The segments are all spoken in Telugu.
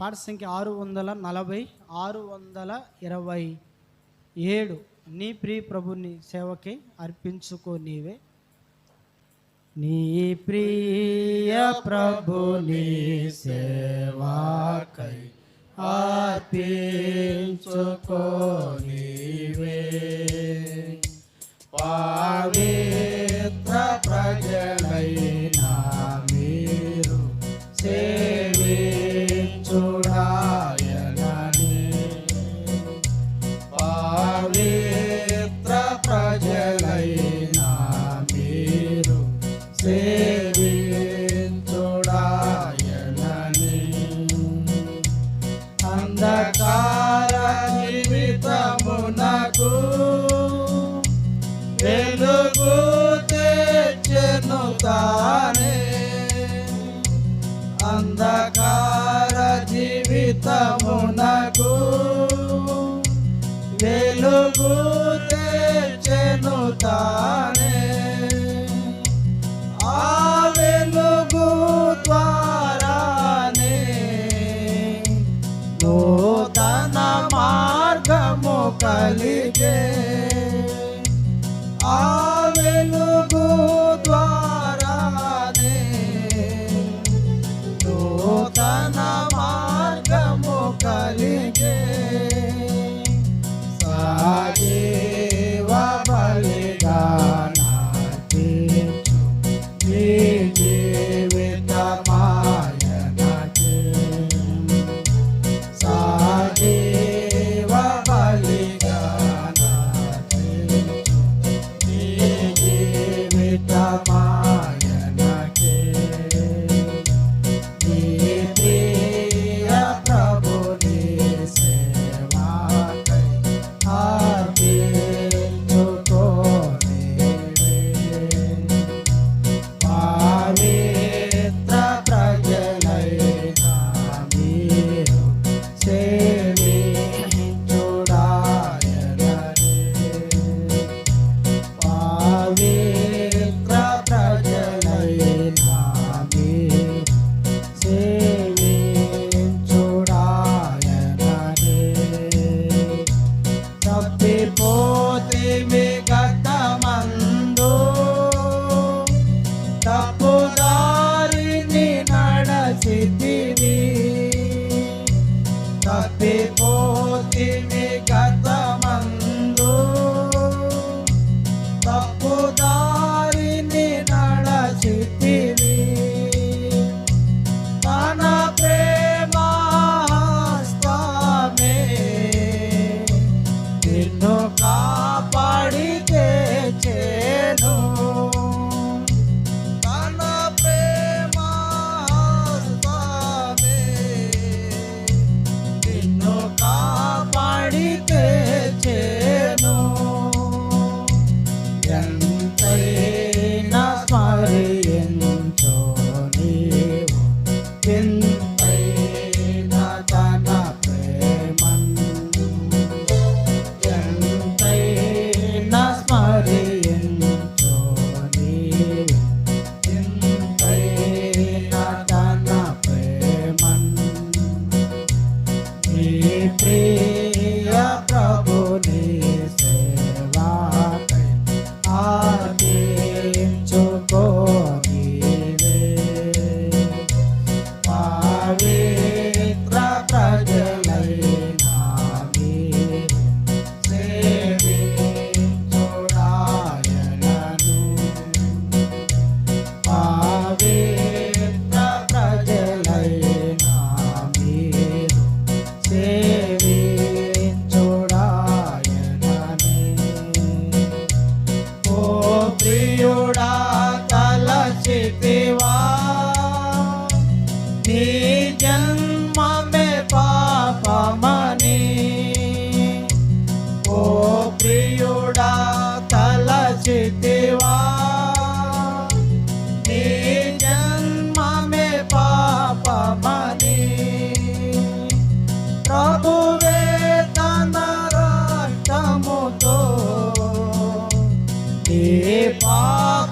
పాట సంఖ్య ఆరు వందల నలభై ఆరు వందల ఇరవై ఏడు. నీ ప్రియ ప్రభుని సేవకి అర్పించుకో నీవే. నీ ప్రియ ప్రభుని సేవాకై అర్పించుకో నీవే. పావే the Kalige. Ah. people siempre.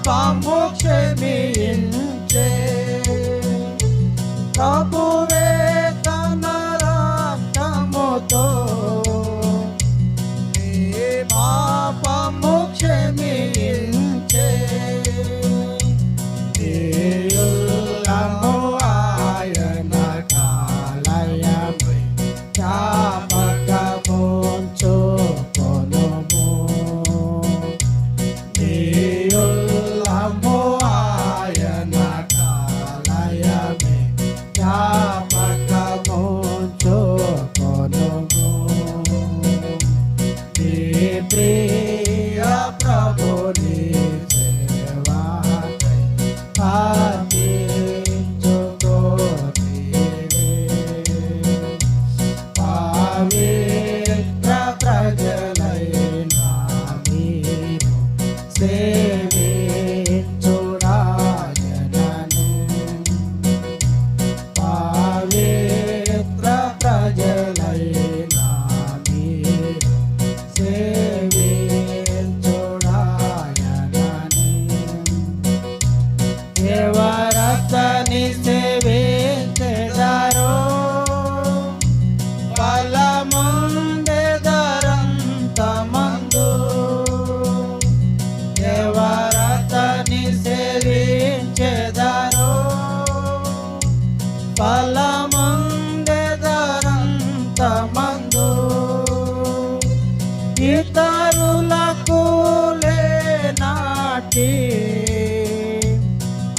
far tamando Itarula kule nati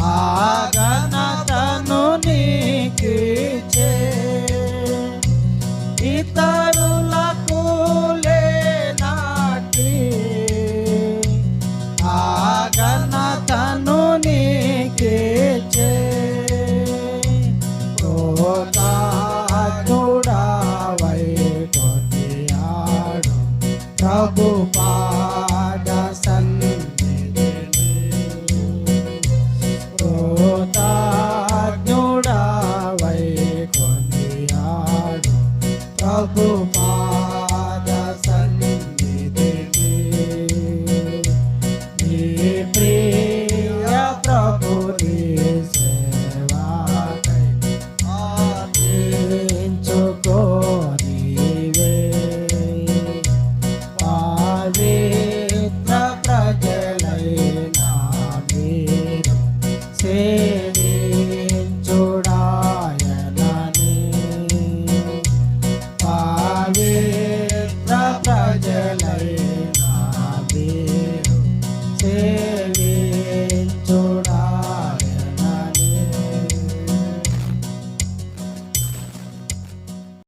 Agana tanoni kiche Itarula I don't Prabhupada.